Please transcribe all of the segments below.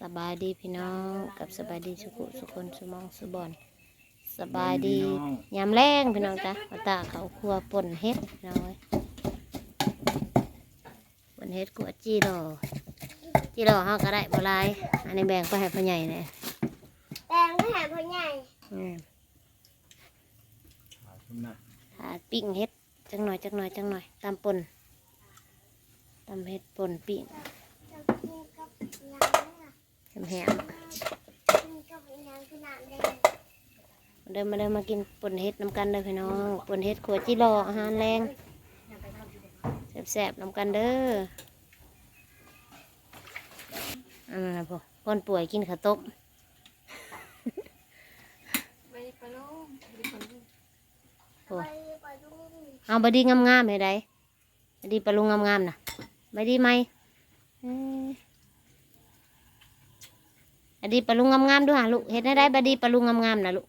สบายดีพี่น้องกับสบายดีสุขุสุคนสุมองสุบอนสบายดียามแรงพี่น้องจ้ะมาตาเขาครัวป่นเฮ็ดพี่น้องเอ้ยป่นเฮ็ดกัวจีรอจีรอเฮาก็ได้บ่หลายอันนี้แบ่งไปให้พ่อใหญ่เนี่ยแปลงไม่หาพ่อใหญ่อืมขาดทุนนะหาปิ้งเฮ็ดจังหน่อยจังหน่อยจังหน่อยตำป่นตำเฮ็ดป่นปิ้ง จะกินกับยังอะ แหมเดินมาเดินมากินป่นเฮ็ดน้ำกันเด้อพี่น้องป่นเฮ็ดขัวจีรออาหารแรงแซ่บๆน้ำกันเด้ออันนั้นนะพ่อคนป่วยกินข้าวต้มไม่ได้ปลาลูกไม่ได้ปลาลูกโอ้ไปไปดูเอาบดีงามๆให้ได้บดีปลาลุงงามๆนะบดีไหมอ้ยบ ดีปลาลุงงามๆด้วยหะลูกเห็นได้ได้บดีปลาลุงงามๆนะลูก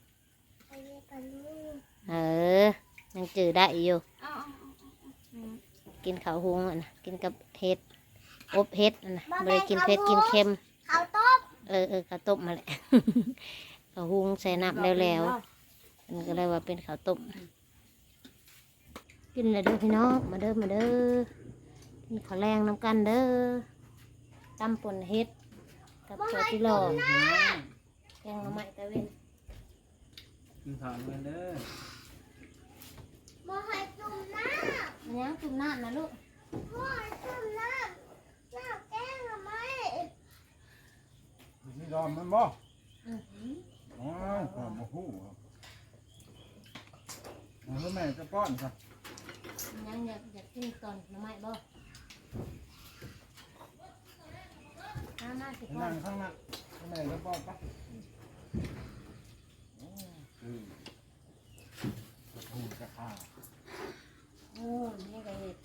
ไปไปดูเออยังจืดได้อยู่อ้าวอ้าวกินข้าวหุงอะนะกินกับเห็ดอบเห็ดอะนะบริกินเผ็ดกินเค็มข้าวต้มเออเออข้าวต้มมาแหละข้าวหุงใส่น้ำแล้วๆมันก็เลยว่าเป็นข้าวต้มกินเลยเด้อพี่น้องมาเด้อมาเด้อกินข้าวแรงน้ำกันเด้อตำป่นเห็ด กับตัวที่หล่อแกงหน่อไม้ตะเวนกินข้าวกันเด้อมาให้จุ่มน้มันยังจุ่มน้ำนะลูกำมาให้จุ่มน้ำน้ำแกงทำไมนี่รอมมันบ่อ๋อความมาคู่ครับแล้วแม่จะป้อนครับมันยังอยากอยากกินตอนหน่อไม้บ่มามา สิพ่อนั่งข้างหน้าแม่จะป้อนปะโอ้คือคู่จะข้าโอ้ยนี่ก็เห็ด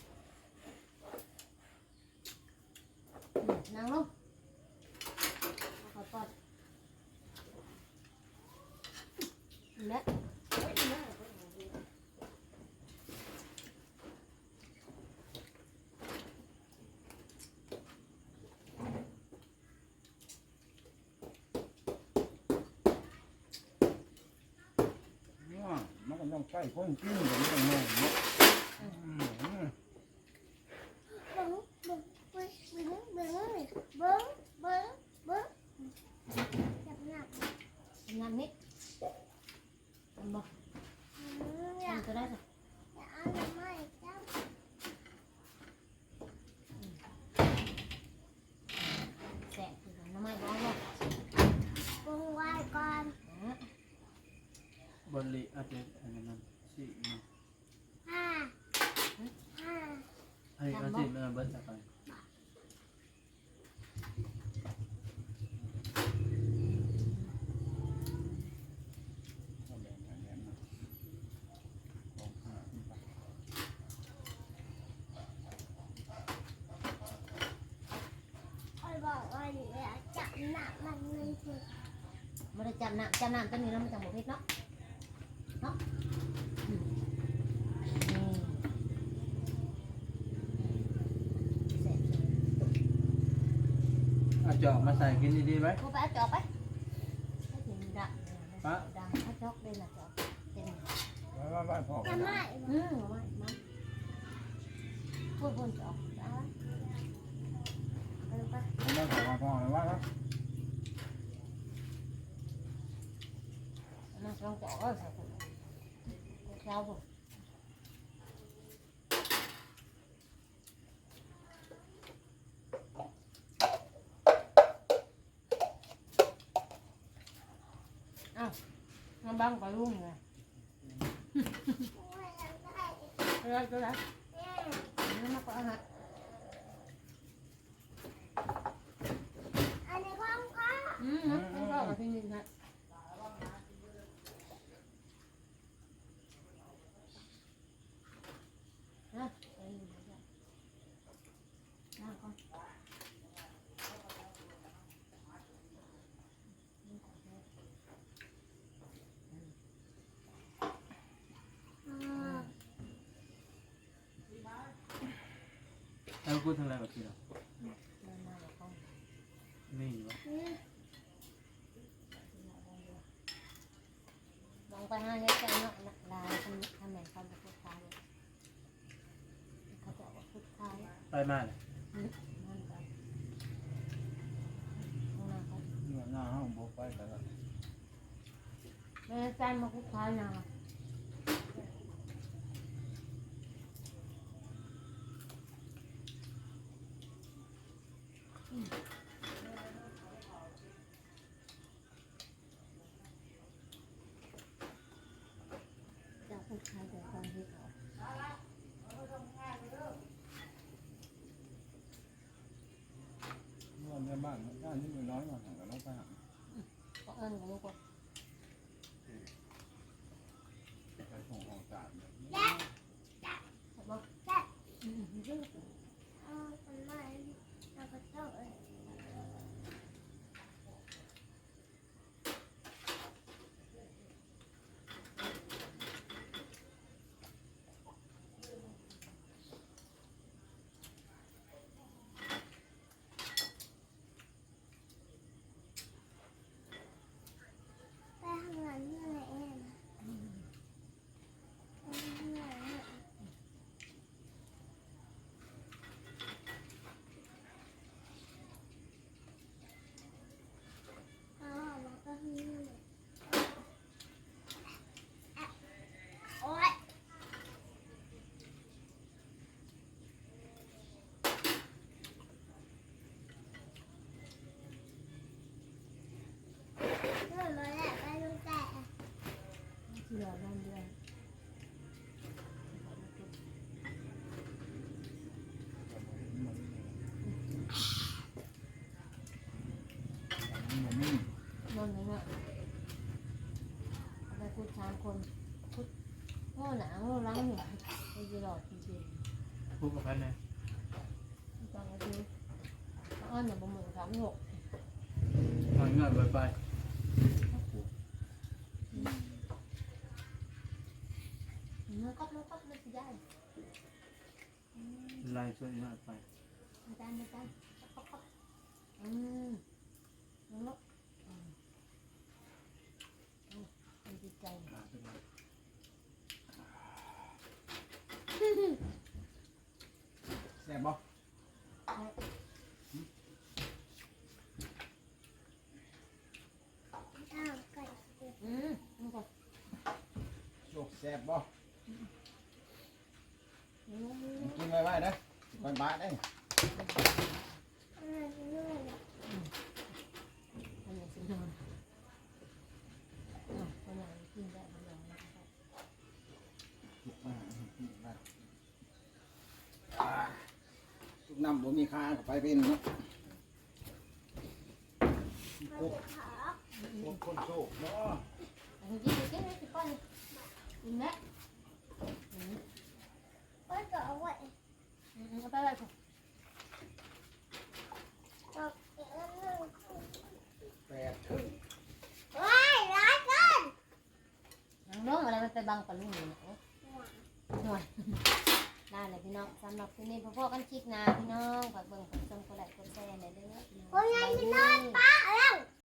นั่งลงขอปอดและ Bơm bơm bơm! Bali adet ano na? Si na. Ay adet na bata ka. mà chạm nặng chạm nặng cái này nó chẳng một hết đó à, chọn mà xài cái đi đi bác. Cô phải chọn bác. Cái gì đậm đó đậm á chọn đây là chọn cái này bác. Bác. Bỏ cái này ừ mày mắm chọn đó bác. Bác. bỏ đau không à, nó băng vào luôn rồi rồi tôi đã nó có hả Ừ, không có, có cái nhìn hả? เล้วพูดทำอะไรกับพี่เหรอไม่มีวะลองไปห้างเฮ็ดในาะลาทำทำไหนทำกับพุทธาเลยเขาจะว่าพุทธาเนี่ยไปมาเลยนั่นไงน้าเขานี่ยหน้าห้องบอกไปแต่ละแม่ใจมาพุทธาเนี่ย บ้านนี้มือน้อยมาหันกับน้องไปหันก็เอิ้นกับลูกว่าไปส่งของจานเนี่ย บอกอืมเรื่อง เอาทำไมเราก็ต้องเออ ไปข้างหลังนี่แหละเองไปข้างหลังเนี่ยอ๋อมันก็มีเลยโอ๊ยเรื่องอะไรอะไปดูแต่ ที่เราบ้านเดือน มันมี นอนนี่เนาะเอาไปพูดสาม คนพูดโง่หนาโง่รังอยู่ไอ้ยีหลอดจริงพูดกับพันนะๆตอนนี้อ้อนหนูบ่เหมือนสามหกทางเงินไปไปมันก็มันก็มันสิได้ไล่ช่วยเงินไปอาจารย์อาจารย์ก็ก็อืมมันก็อืมอืมมันดี ใจแซ่บบ่อ้าวไก่อืมมันก็โชคแซ่บบ่อืมกินไว้ไว้เด้อไปบาทเด้อันนั้นเรื่องอะไร อันนี้สินอนอะคนไหนกินได้คนไหนไม่ได้ ทุกน้ำบ่มีค่าก็ไปเป็นเนาะมันจะขอพวกคนโชคเนาะอันนี้กินกินให้สิป้อนกินแม่อืมก็จะเอาไว้อืมเอาไปไว้ก่อนตบอีกอันหนึ่งแปดถึงว้ายร้ายเกินนางน้องอะไรมันไปบังกับลุงอยู่เนาะหน่วยได้เลยพี่น้องสำห รับคืนนี่พ่อๆกันคลิปหนาพี่น้องฝากเบิ่งกดชมกดไลค์กดแชร์หน่อยเด้อพี่น้อง โอ้ยยายจะนอนป้อง